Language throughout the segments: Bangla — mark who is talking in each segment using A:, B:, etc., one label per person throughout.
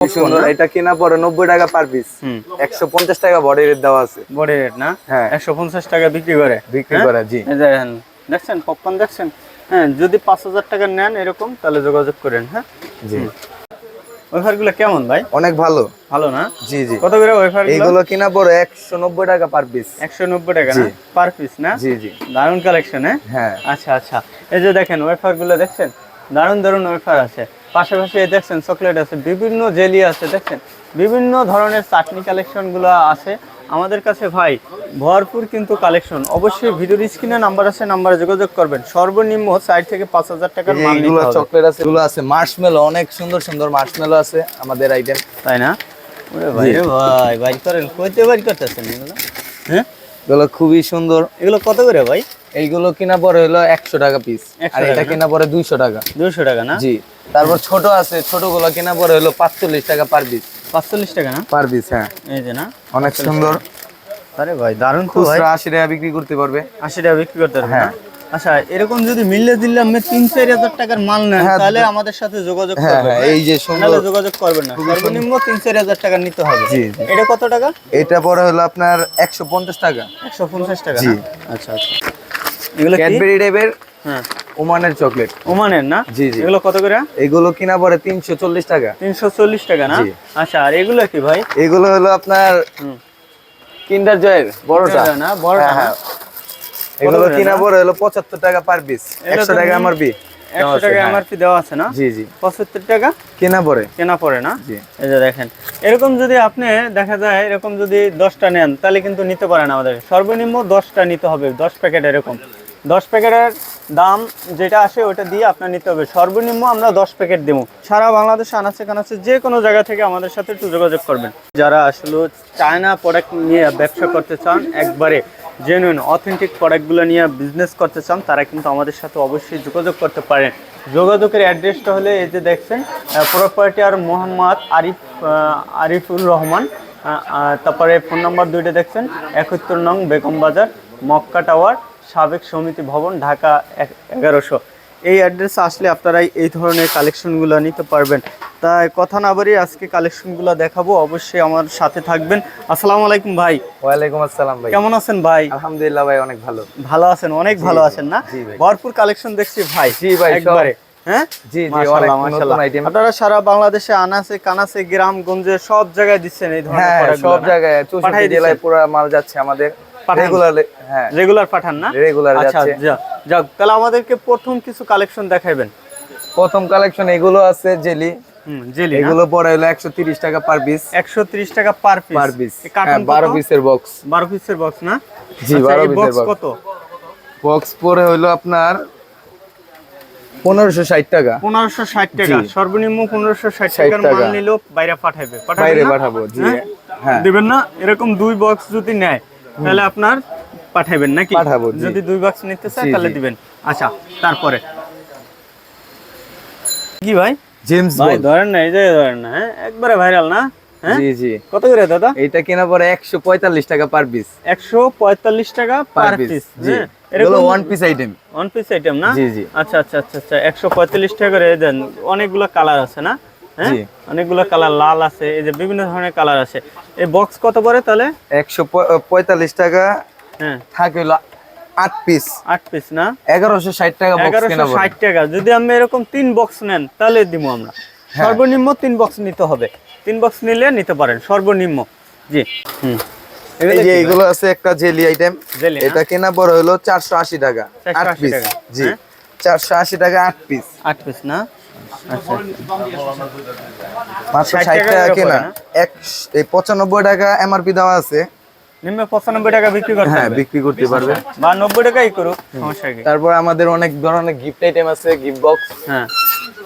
A: সুন্দর এটা কিনা পরে নব্বই টাকা পার পিস একশো পঞ্চাশ টাকা বডি রেট দেওয়া আছে।
B: বডি রেট না?
A: হ্যাঁ।
B: একশো পঞ্চাশ টাকা বিক্রি করে।
A: বিক্রি
B: হ্যাঁ?
A: করে, জি।
B: দেখছেন? পপকর্ন দেখছেন? হ্যাঁ যদি পাঁচ হাজার টাকা নেন এরকম তাহলে যোগাযোগ করেন হ্যাঁ?
A: জি।
B: ওয়েফারগুলো কেমন ভাই?
A: অনেক ভালো।
B: ভালো না?
A: জি জি।
B: কত করে ওয়েফার
A: এইগুলো কিনা টাকা পার পিস
B: একশো নব্বই টাকা না? পার পিস না?
A: জি জি।
B: দারুণ কালেকশন হ্যাঁ? আচ্ছা আচ্ছা। এই যে দেখেন ওয়েফারগুলো দেখছেন? দারুণ দারুণ ওয়েফার আছে। পাশাপাশি দেখছেন চকলেট আছে বিভিন্ন জেলি আছে দেখছেন? বিভিন্ন ধরনের চাটনি কালেকশনগুলো আছে। আমাদের কাছে ভাই ভরপুর কিন্তু কালেকশন অবশ্যই ভিডিওর স্ক্রিনে নাম্বার আছে নাম্বারে যোগাযোগ করবেন। সর্বনিম্ন চার থেকে পাঁচ হাজার টাকার মাল।
A: চকলেট আছে এগুলো আছে। মার্শমেলো অনেক সুন্দর সুন্দর মার্শমেলো আছে আমাদের আইটেম।
B: তাই না? ভাই ভাই বাইর করেন। কইতে বাইর করতেছেন এগুলো? হ্যাঁ?
A: এগুলো খুবই সুন্দর।
B: এগুলো কত করে ভাই?
A: এইগুলো কিনা পরে হলো একশো টাকা পিস আর এটা কিনা পরে দুইশো টাকা।
B: দুশো টাকা না?
A: জি। তারপর ছোট আছে ছোটগুলো কিনা পরে হলো পাঁচচল্লিশ টাকা পার পিস
B: পাঁচচল্লিশ টাকা না?
A: পার পিস হ্যাঁ।
B: এই যে না
A: অনেক সুন্দর।
B: আরে ভাই দারুণ ভাই।
A: আশি টাকা বিক্রি করতে পারবে।
B: আশি টাকা বিক্রি করতে পারবে
A: হ্যাঁ।
B: আচ্ছা এরকম যদি মিললে দিল্লি আপনি তিন চার হাজার টাকার মাল নেন
A: হ্যাঁ,
B: তাহলে আমাদের সাথে যোগাযোগ
A: হ্যাঁ
B: করবেন
A: হ্যাঁ এই যে সুন্দর
B: যোগাযোগ করবেন না। সর্বনিম্ন তিন চার হাজার টাকা নিতে হবে।
A: জি, জি।
B: এটা কত টাকা?
A: এটা পরে হলো আপনার একশো পঞ্চাশ টাকা।
B: একশো পঞ্চাশ টাকা
A: জি।
B: আচ্ছা আচ্ছা। এগুলো
A: ক্যাডবেরি টাইপের
B: হ্যাঁ।
A: ওমানের চকলেট।
B: ওমানের না?
A: জি, জি।
B: এগুলো কত করে?
A: এগুলো কিনা পরে তিনশো চল্লিশ টাকা।
B: তিনশো চল্লিশ টাকা না? আচ্ছা আর এগুলো কি ভাই?
A: এগুলো হলো আপনার কিন্ডার জয়ের বড়টা।
B: না? বড়টা
A: হ্যাঁ, হ্যাঁ। এগুলো কিনা পরে হলো পঁচাত্তর টাকা পার পিস
B: এটা
A: একশো
B: তো
A: টাকা আমার বি
B: একশো টাকা এমআরপি দেওয়া আছে না?
A: জি জি।
B: পঁচাত্তর টাকা?
A: কেনা পরে।
B: কেনা পড়ে না?
A: জি।
B: এই যে দেখেন। এরকম যদি আপনি দেখা যায় এরকম যদি দশটা নেন তাহলে কিন্তু নিতে পারেন আমাদের। সর্বনিম্ন দশটা নিতে হবে দশ প্যাকেট এরকম। দশ প্যাকেটের দাম যেটা আসে ওটা দিয়ে আপনার নিতে হবে। সর্বনিম্ন আমরা দশ প্যাকেট দেবো। সারা বাংলাদেশে আনাচে কানাচে যে কোনো জায়গা থেকে আমাদের সাথে একটু যোগাযোগ করবেন। যারা আসলে চায়না প্রোডাক্ট নিয়ে ব্যবসা করতে চান, একবারে জেনুইন অথেন্টিক প্রোডাক্টগুলো নিয়ে বিজনেস করতে চান, তারা কিন্তু আমাদের সাথে অবশ্যই যোগাযোগ করতে পারেন। যোগাযোগের অ্যাড্রেসটা হলে এই যে দেখছেন প্রপার্টিয়ার মোহাম্মদ আরিফ আরিফুর রহমান। তারপরে ফোন নাম্বার দুইটা দেখছেন, একাত্তর নং বেগম বাজার, মক্কা টাওয়ার সাবেক সমিতি ভবন ঢাকা এগারোশো। এই অ্যাড্রেসে আসলে আপনারা এই ধরনের কালেকশনগুলো নিতে পারবেন। তাই কথা না বাড়িয়ে আজকে কালেকশনগুলো দেখাবো অবশ্যই আমার সাথে থাকবেন। আসসালামু আলাইকুম ভাই।
A: ওয়ালাইকুম আসসালাম ভাই।
B: কেমন আছেন ভাই?
A: আলহামদুলিল্লাহ ভাই অনেক ভালো।
B: ভালো আছেন অনেক ভালো আছেন না? ভরপুর কালেকশন দেখছি ভাই
A: জি ভাই,
B: একবারে
A: জি, জি,
B: মাশাআল্লাহ,
A: অনেক নতুন
B: মাশাআল্লাহ।
A: item।
B: আপনারা সারা বাংলাদেশে আনাসে কানাসে গ্রামগঞ্জে সব জায়গায় দিচ্ছেন এই ধরনের
A: সব জায়গায়
B: পাঠাই
A: চৌষট্টি
B: দিচ্ছেন?
A: জেলায় পুরো মাল যাচ্ছে আমাদের? রেগুলার হ্যাঁ।
B: রেগুলার পাঠান না?
A: Regular
B: আচ্ছা
A: যাচ্ছে।
B: যাক তাহলে আমাদেরকে প্রথম কিছু কালেকশন দেখাইবেন।
A: প্রথম কালেকশন এগুলো আছে জেলি।
B: জেলি
A: এগুলো পরে হলো একশো তিরিশ টাকা পার পিস
B: একশো ত্রিশ টাকা per piece
A: per piece
B: carton
A: বারো পিসের বক্স
B: বারো পিসের বক্স না?
A: জি,
B: আচ্ছা,
A: 12
B: এই
A: piece-এর
B: box
A: box।
B: কত?
A: বক্স পরে হলো আপনার পনেরোশো ষাট টাকা।
B: পনেরোশো ষাট টাকা। সর্বনিম্ন পনেরোশো ষাট
A: 60
B: টাকার মাল নিলেও বাইরে পাঠাবে
A: বাইরে পাঠাবো জি।
B: হ্যাঁ?
A: হ্যাঁ।
B: দিবেন না? এরকম দুই বক্স যদি নেয় তাহলে আপনার পাঠাবেন নাকি?
A: পাঠাবো,
B: যদি দুই বক্স নিতে
A: জি,
B: তাহলে দিবেন। আচ্ছা তারপরে। কি ভাই?
A: জেমস
B: ভাই ধরেন না এই যে ধরেন না হ্যাঁ? একবারে ভাইরাল না হ্যাঁ?
A: জি জি।
B: কত করে দাদা?
A: এইটা কেনা পরে একশো পঁয়তাল্লিশ টাকা পার পিস
B: একশো পঁয়তাল্লিশ টাকা
A: পার
B: পার
A: পিস
B: পিস
A: জি।
B: হ্যাঁ?
A: এগুলো
B: এরকম
A: one piece item
B: one piece item না?
A: জি, জি।
B: আচ্ছা আচ্ছা আচ্ছা আচ্ছা একশো পঁয়তাল্লিশ টাকা করে দেন। অনেকগুলো কালার আছে না? হ্যাঁ? অনেকগুলো কালার লাল আছে এই যে বিভিন্ন ধরনের কালার আছে। এই বক্স কত পড়ে তাহলে?
A: একশো পঁয়তাল্লিশ টাকা।
B: হ্যাঁ।
A: থাকে আট পিস
B: আট পিস না?
A: এগারোশো ষাট টাকা
B: এগারোশো ষাট টাকা। যদি আমি এরকম তিন বক্স নেন তাহলে দিব আমরা।
A: হ্যাঁ।
B: সর্বনিম্ন তিন বক্স নিতে হবে। তিন বক্স নিলে নিতে পারেন সর্বনিম্ন। জি। হুম।
A: এই যে এগুলো আছে একটা জেলি আইটেম এটা কেনা পড়ে হলো চারশো আশি টাকা। আট পিস জি।
B: হ্যাঁ?
A: চারশো আশি টাকা আট পিস
B: আট পিস না? আচ্ছা।
A: মাত্র
B: 60
A: ষাট টাকা কেনা। এক এই পঁচানব্বই টাকা এমআরপি দেওয়া আছে।
B: নিম্ন পঁচানব্বই টাকা বিক্রি করতে
A: হ্যাঁ বিক্রি করতে পারবে।
B: বা নব্বই টাকাই করুক সমস্যা
A: তারপর আমাদের অনেক ধরনের গিফট আইটেম আছে গিফট বক্স
B: হ্যাঁ।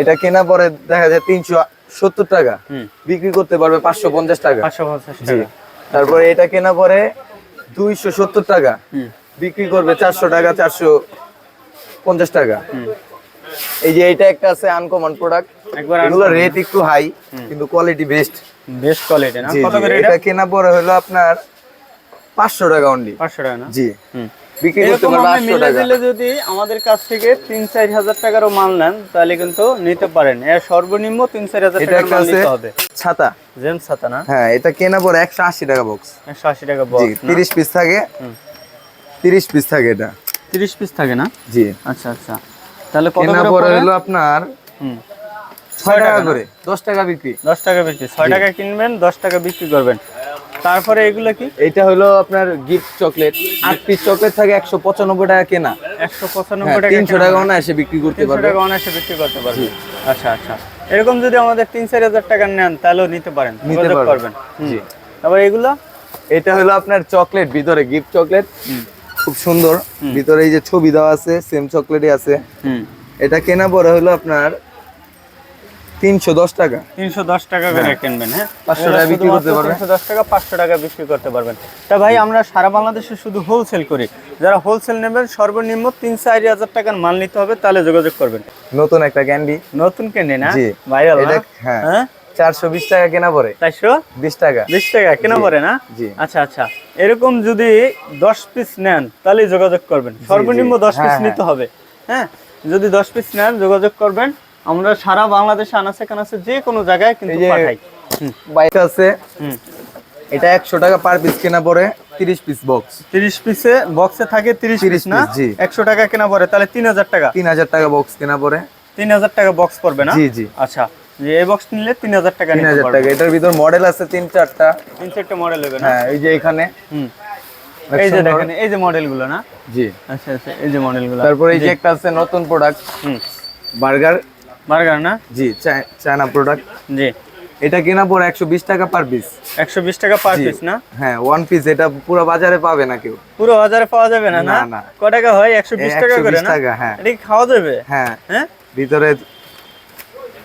A: এটা কেনা পরে দেখা যায় তিনশো সত্তর টাকা।
B: হুম।
A: বিক্রি করতে পারবে পাঁচশো পঞ্চাশ টাকা। তারপরে এটা কেনা পরে দুইশো সত্তর টাকা। বিক্রি করবে চারশো টাকা চারশো পঞ্চাশ টাকা। এই যে এটা একটা আছে আনকমন প্রোডাক্ট
B: একবার
A: এগুলো রেট একটু হাই কিন্তু কোয়ালিটি বেস্ট
B: বেস্ট কোয়ালিটি না? কত করে এটা?
A: কেনা পরে হলো আপনার পাঁচশো টাকা অনলি
B: পাঁচশো টাকা না?
A: জি।
B: হুম।
A: বিক্রি করতে পারবে
B: আপনি
A: আটশো
B: মিলে
A: টাকা।
B: দিলে যদি আমাদের কাছ থেকে তিন চার হাজার টাকারও মাল নেন তাহলে কিন্তু নিতে পারেন। এর সর্বনিম্ন টাকার মাল নিতে হবে।
A: ছাতা।
B: জেমস ছাতা না?
A: হ্যাঁ এটা কেনা পরে একশো আশি টাকা বক্স
B: একশো আশি টাকা
A: জি
B: বক্স
A: তিরিশ পিস থাকে।
B: হুম।
A: তিরিশ পিস থাকে এটা।
B: তিরিশ পিস থাকে না?
A: জি।
B: আচ্ছা আচ্ছা। তাহলে কত করে পড়ে?
A: হলো আপনার
B: হুম।
A: ছয় টাকা
B: টাকা।
A: করে। দশ টাকা বিক্রি।
B: দশ টাকা বিক্রি। ছয় টাকা কিনবেন দশ টাকা বিক্রি করবেন। তারপরে এগুলো কি?
A: এটা হলো আপনার গিফট চকলেট আট পিস চকলেট থাকে একশো পঁচানব্বই টাকা কেনা।
B: একশো
A: হ্যাঁ,
B: পঁচানব্বই টাকা
A: তিনশো টাকা অনায়াসে বিক্রি করতে পারবে।
B: টাকা অনায়াসে বিক্রি করতে পারবেন আচ্ছা আচ্ছা। এরকম যদি আমাদের তিন চার হাজার টাকা নেন তাহলেও নিতে পারেন।
A: নিতে পারবেন। জি।
B: তারপর এগুলো?
A: এটা হলো আপনার চকলেট ভিতরে গিফট চকলেট খুব সুন্দর। ভিতরে এই যে ছবি দেওয়া আছে সেম চকলেটই আছে। এটা কেনা পরে হলো আপনার তিনশো দশ টাকা।
B: তিনশো দশ টাকা করে কিনবেন হ্যাঁ?
A: 500 টাকা বিক্রি করতে পারবেন।
B: তিনশো দশ টাকা পাঁচশো টাকা বিক্রি করতে পারবেন। তা ভাই আমরা সারা বাংলাদেশে শুধু হোলসেল করি। যারা হোলসেল নেবেন সর্বনিম্ন তিন চারি হাজার টাকার মাল নিতে হবে তাহলে যোগাযোগ করবেন।
A: নতুন একটা ক্যান্ডি
B: নতুন কেনে না। ভাইরাল
A: হ্যাঁ।
B: হ্যাঁ?
A: চারশো বিশ টাকা কেনা পরে
B: চারশো?
A: বিশ টাকা।
B: বিশ টাকা কেনা পড়ে না?
A: জি।
B: আচ্ছা আচ্ছা। এরকম যদি দশ পিস নেন তাহলে যোগাযোগ করবেন। সর্বনিম্ন দশ
A: হ্যাঁ,
B: পিস
A: হ্যাঁ।
B: নিতে হবে। হ্যাঁ? যদি দশ পিস নেন যোগাযোগ করবেন। আমরা সারা বাংলাদেশে আনাচে কানাচে যে কোনো জায়গায় কিন্তু পাঠাই।
A: বাইক আছে। এটা একশো টাকা পার পিস কেনা পরে তিরিশ পিস বক্স
B: তিরিশ পিসে বক্সে থাকে তিরিশ
A: 30
B: পিস না। একশো টাকা কেনা পড়ে তাহলে তিন হাজার টাকা।
A: তিন হাজার টাকা বক্স কেনা পরে
B: তিন হাজার টাকা বক্স পড়বে না?
A: জি জি।
B: আচ্ছা। যে এই বক্স নিলে তিন হাজার টাকা
A: তিন
B: নিতে
A: হাজার
B: পারবে।
A: টাকা। এটার ভিতর মডেল আছে তিন চারটা
B: তিন চারটে মডেল হবে না?
A: হ্যাঁ এই যে এখানে।
B: হুম। এই যে
A: সুন্দর।
B: দেখেন এই যে মডেলগুলো না?
A: জি।
B: আচ্ছা আচ্ছা এই যে মডেলগুলো
A: তারপরে এই যে একটা আছে নতুন প্রোডাক্ট
B: হুম।
A: বার্গার
B: বার্গার না?
A: জি চায়না প্রোডাক্ট
B: জি।
A: এটা কেনা পরে একশো বিশ টাকা পার পিস
B: একশো বিশ টাকা পার পিস না?
A: হ্যাঁ ওয়ান পিস এটা পুরো বাজারে পাবে না কেউ।
B: পুরো বাজারে পাওয়া যাবে না না?
A: না, না।
B: ক টাকা হয়? একশো বিশ টাকা করে না?
A: টাকা, হ্যাঁ।
B: এটা খাওয়া যাবে?
A: হ্যাঁ।
B: হ্যাঁ?
A: ভিতরে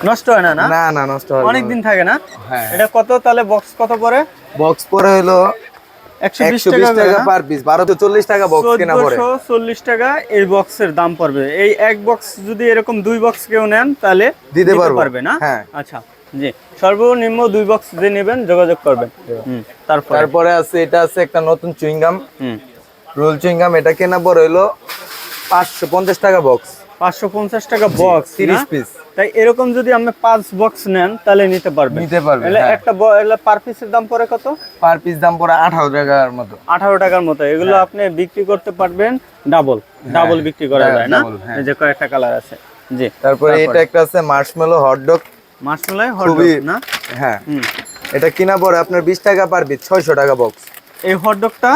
B: নষ্ট হয় না না?
A: না নষ্ট হয়
B: অনেক দিন থাকে না?
A: হ্যাঁ।
B: এটা কত তাহলে বক্স কত পরে
A: বক্স পরে হলো
B: একশো বিশ
A: একশো বিশ
B: টাকা
A: টাকা পার পিস বারোশো চল্লিশ টাকা বক্স কেনা
B: চোদ্দশো চল্লিশ টাকা এই বক্সের দাম পড়বে। এই এক বক্স যদি এরকম দুই বক্স কেউ নেন তাহলে
A: দিতে পারবে।
B: না?
A: হ্যাঁ।
B: আচ্ছা জি। সর্বনিম্ন দুই বক্স যে নেবেন যোগাযোগ করবেন। হুম তারপর?
A: তারপরে আছে এটা আছে একটা নতুন চুইংগাম।
B: হুম।
A: রোল চুইংগাম এটা কেনা পরে হলো পাঁচশো পঞ্চাশ টাকা বক্স
B: পাঁচশো পঞ্চাশ টাকা বক্স
A: তিরিশ পিস
B: তাই এরকম যদি আপনি পাঁচ বক্স নেন তাহলে নিতে পারবেন।
A: নিতে পারবে
B: এলে
A: হ্যাঁ।
B: একটা এলে পার পিসের দাম পড়ে কত?
A: পার পিস দাম পরে আঠারো টাকার মতো।
B: আঠারো টাকার মতো। এগুলো
A: হ্যাঁ।
B: আপনি বিক্রি করতে পারবেন ডাবল ডাবল বিক্রি করা
A: হ্যাঁ,
B: যায় না?
A: হ্যাঁ।
B: এই যে কয়েকটা কালার আছে। জি
A: তারপরে এটা একটা আছে মার্শমেলো হটডগ
B: মার্শমেলাই
A: খুবই
B: হটডগ না?
A: হ্যাঁ। এটা কিনা পরে আপনার বিশ টাকা পার পিস ছয়শো টাকা বক্স
B: এই হটডগটা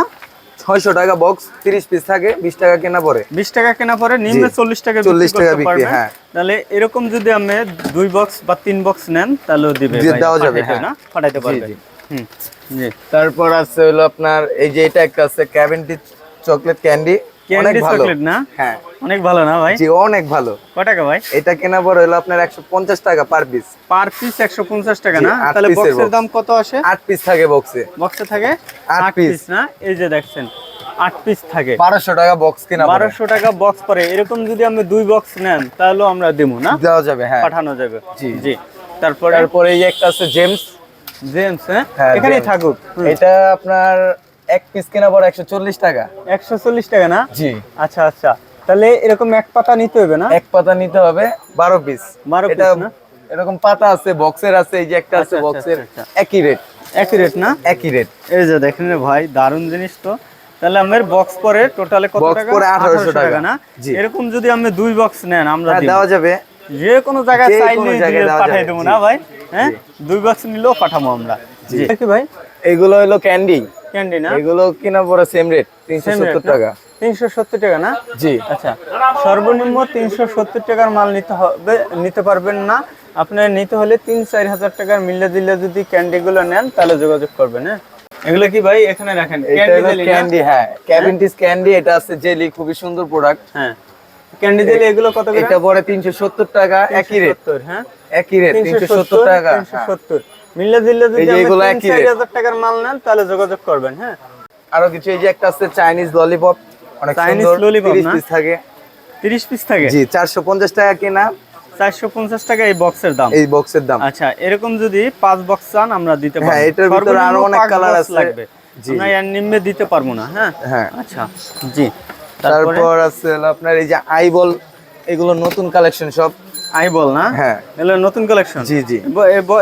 A: ছয়শো টাকা বক্স তিরিশ পিস থাকে বিশ টাকা কেনা পরে।
B: বিশ টাকা কেনা পরে নিম্ন চল্লিশ টাকা চল্লিশ
A: টাকা বিক্রি, হ্যাঁ।
B: তাহলে এরকম যদি আমি দুই বক্স বা তিন বক্স নেন তাহলেও দিবে
A: দেওয়া যাবে, হ্যাঁ।
B: না? পাঠাইতে পারবে।
A: জি।
B: হুম। জি।
A: তারপর আছে হলো আপনার এই যে এটা একটা আছে ক্যাভেন্টি চকলেট ক্যান্ডি অনেক ভালো।
B: না?
A: হ্যাঁ।
B: অনেক ভালো না ভাই?
A: জি অনেক ভালো।
B: কয় টাকা ভাই?
A: এটা কেনা হলো আপনার টাকা পার পিস
B: পার পিস একশো পঞ্চাশ টাকা না?
A: আট
B: তাহলে বক্সের দাম কত আসে?
A: আট পিস থাকে বক্সে
B: বক্সে থাকে?
A: আট
B: আট পিস না? এই যে দেখছেন আট পিস থাকে।
A: বারোশো টাকা বক্স কেনা
B: বারোশো টাকা বক্স পরে। এরকম যদি আপনি দুই বক্স নেন তাহলেও আমরা দেবো না?
A: দেওয়া যাবে হ্যাঁ।
B: পাঠানো যাবে।
A: জি।
B: জি। তারপরে?
A: তারপরে এই একটা আছে জেমস
B: জেমস হ্যাঁ?
A: হ্যাঁ,
B: এখানেই থাকুক।
A: এটা আপনার এক পিস কেনা পরে একশো চল্লিশ টাকা।
B: একশো চল্লিশ টাকা না?
A: জি।
B: আচ্ছা আচ্ছা। তাহলে এরকম এক পাতা নিতে হবে না?
A: এক পাতা নিতে হবে বারো পিস
B: 12
A: এটা
B: piece না?
A: এরকম পাতা আছে বক্সের আছে এই যে একটা আছে
B: আচ্ছা, আচ্ছা,
A: বক্সের
B: আচ্ছা,
A: একই রেট
B: একই রেট না?
A: একই রেট
B: এই যে দেখেন রে ভাই দারুণ জিনিস তো। তাহলে আমার বক্স পরে টোটালে কত টাকা?
A: পরে 1800
B: 1800
A: টাকা।
B: না। এরকম যদি আপনি দুই বক্স নেন আমরা
A: হ্যাঁ, দেওয়া যাবে।
B: যে কোনো জায়গায় চাইলে পাঠাই দেবো না ভাই? হ্যাঁ? দুই বক্স নিলেও পাঠাবো আমরা। জি। ভাই।
A: এগুলো হলো ক্যান্ডি
B: ক্যান্ডি না?
A: এগুলো কিনা পরে সেম রেট তিনশো সত্তর টাকা।
B: তিনশো সত্তর টাকা না?
A: জি।
B: আচ্ছা সর্বনিম্ন তিনশো সত্তর টাকার মাল নিতে হবে নিতে পারবেন না। আপনার নিতে হলে তিন চার হাজার টাকার মিলে দিলে যদি ক্যান্ডিগুলো নেন তাহলে যোগাযোগ করবেন হ্যাঁ? এগুলো কি ভাই? এখানে রাখেন। ক্যান্ডি?
A: ক্যান্ডি হ্যাঁ। ক্যাভিন্টিস ক্যান্ডি এটা আছে জেলি খুবই সুন্দর প্রোডাক্ট
B: হ্যাঁ। ক্যান্ডি জেলি এগুলো কত করে?
A: এটা তিনশো সত্তর টাকা একই রেট
B: 370, হ্যাঁ?
A: একই রেট তিনশো সত্তর টাকা। হ্যাঁ।
B: 370 মিলে দিলে যদি
A: এই যে
B: আপনি
A: এগুলো
B: তিন
A: একই
B: চার
A: rate।
B: হাজার টাকার মাল নেন তাহলে যোগাযোগ করবেন হ্যাঁ?
A: আরও কিছু এই যে একটা আছে চাইনিজ ললিপপ অনেক তিরিশ
B: না?
A: পিস থাকে।
B: তিরিশ পিস থাকে?
A: জি চারশো পঞ্চাশ টাকা কেনা?
B: চারশো পঞ্চাশ টাকা এই বক্সের দাম?
A: এই বক্সের দাম।
B: আচ্ছা এরকম যদি পাঁচ বক্স চান আমরা দিতে পারব।
A: হ্যাঁ, এটার ভিতরে আরও অনেক
B: box
A: আছে।
B: লাগবে। আমরা এর নিম্নে দিতে পারব না হ্যাঁ?
A: হ্যাঁ।
B: আচ্ছা জি। তারপর?
A: আছে আপনার এই যে আইবল এগুলো নতুন কালেকশন সব।
B: আই বল না?
A: হ্যাঁ।
B: এগুলো নতুন কালেকশন
A: জি জি।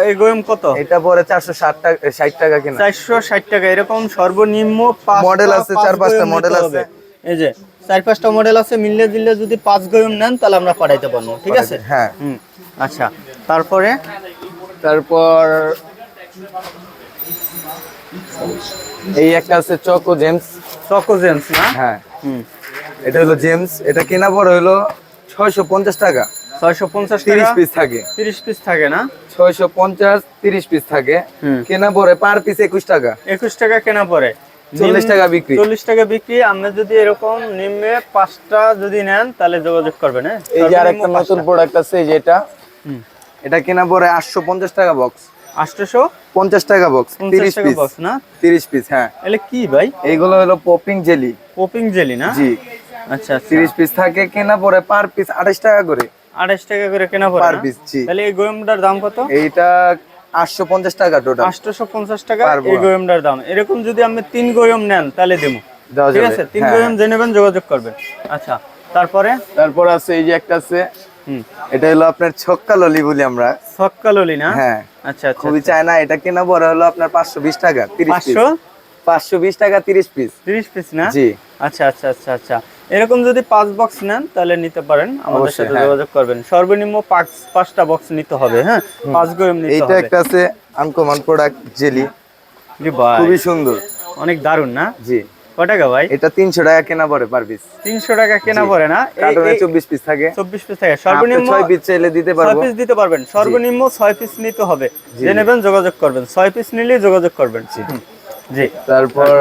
B: এই গোয়েম কত?
A: এটা পরে চারশো ষাট টাকা ষাট টাকা কিনা।
B: চারশো ষাট টাকা এরকম সর্বনিম্ন
A: মডেল আছে, চার পাঁচটা মডেল আছে।
B: এই যে চার পাঁচটা মডেল আছে মিললে দিলে যদি পাঁচ গয়ম নেন তাহলে আমরা পাঠাইতে পারব ঠিক আছে?
A: হ্যাঁ।
B: হুম আচ্ছা তারপরে?
A: তারপর এই একটা আছে চকো জেমস।
B: চকো জেমস না?
A: হ্যাঁ।
B: হুম।
A: এটা হলো জেমস এটা কেনা পরে হলো ছয়শো পঞ্চাশ টাকা।
B: ছয়শো পঞ্চাশ
A: তিরিশ
B: টাকা?
A: পিস থাকে।
B: তিরিশ পিস থাকে না?
A: ছয়শো পঞ্চাশ তিরিশ পিস থাকে। কেনা পরে পার পিস একুশ টাকা।
B: একুশ টাকা কেনা পরে।
A: চল্লিশ টাকা বিক্রি।
B: চল্লিশ টাকা বিক্রি। আপনি যদি এরকম নিম্নে পাঁচটা যদি নেন তাহলে যোগাযোগ করবেন হ্যাঁ?
A: এই যে আর নতুন প্রোডাক্ট আছে এই এটা। কেনা পরে আটশো পঞ্চাশ টাকা বক্স
B: আটশোশো
A: পঞ্চাশ টাকা বক্স পিস
B: বক্স না?
A: তিরিশ পিস হ্যাঁ।
B: এলে কি ভাই?
A: এইগুলো হলো পপিং জেলি
B: পপিং জেলি না?
A: জি।
B: আচ্ছা আচ্ছা।
A: তিরিশ পিস থাকে কেনা পরে পার পিস আঠাশ টাকা করে।
B: আড়াইশ টাকা করে কেনা পড়ে
A: পার? পিস
B: তাহলে এই গোয়েমটার দাম কত?
A: এইটা আটশো পঞ্চাশ টাকা টোটাল
B: আটশোশো পঞ্চাশ টাকা এই গোয়েমটার দাম। এরকম যদি আপনি তিন গোয়েম নেন তাহলে দেবো ঠিক আছে? তিন
A: হ্যাঁ।
B: গোয়েম যে নেবেন যোগাযোগ করবেন। আচ্ছা তারপরে?
A: তারপর আছে এই যে একটা আছে।
B: হুম।
A: এটা হলো আপনার ছক্কা ললি বলি আমরা।
B: সক্কাললি না?
A: হ্যাঁ।
B: আচ্ছা আচ্ছা
A: খুবই চায় না এটা কেনা পরে হলো আপনার পাঁচশো বিশ টাকা তিরিশ পিস
B: পাঁচশো?
A: পাঁচশো বিশ টাকা তিরিশ পিস
B: তিরিশ পিস না?
A: জি।
B: আচ্ছা আচ্ছা আচ্ছা আচ্ছা। এরকম যদি পাঁচ বক্স নেন তাহলে নিতে পারেন। আমাদের সাথে
A: হ্যাঁ।
B: যোগাযোগ করবেন। সর্বনিম্ন পাঁচ পাঁচটা বক্স নিতে হবে হ্যাঁ? পাঁচ গোয়েম নিতে হবে।
A: একটা আছে আনকমন প্রোডাক্ট জেলি
B: জি ভাই।
A: খুবই সুন্দর।
B: অনেক দারুণ না?
A: জি।
B: ক টাকা ভাই?
A: এটা তিনশো টাকা কেনা পড়ে পার পিস
B: তিনশো টাকা কেনা পড়ে না?
A: কার্টুনে
B: এই-
A: চব্বিশ পিস থাকে।
B: চব্বিশ পিস থাকে। সর্বনিম্ন
A: ছয় পিস চাইলে দিতে পারব।
B: পিস দিতে পারবেন। সর্বনিম্ন ছয় পিস নিতে হবে। যে নেবেন যোগাযোগ করবেন। ছয় পিস নিলেই যোগাযোগ করবেন। জি। জি।
A: তারপর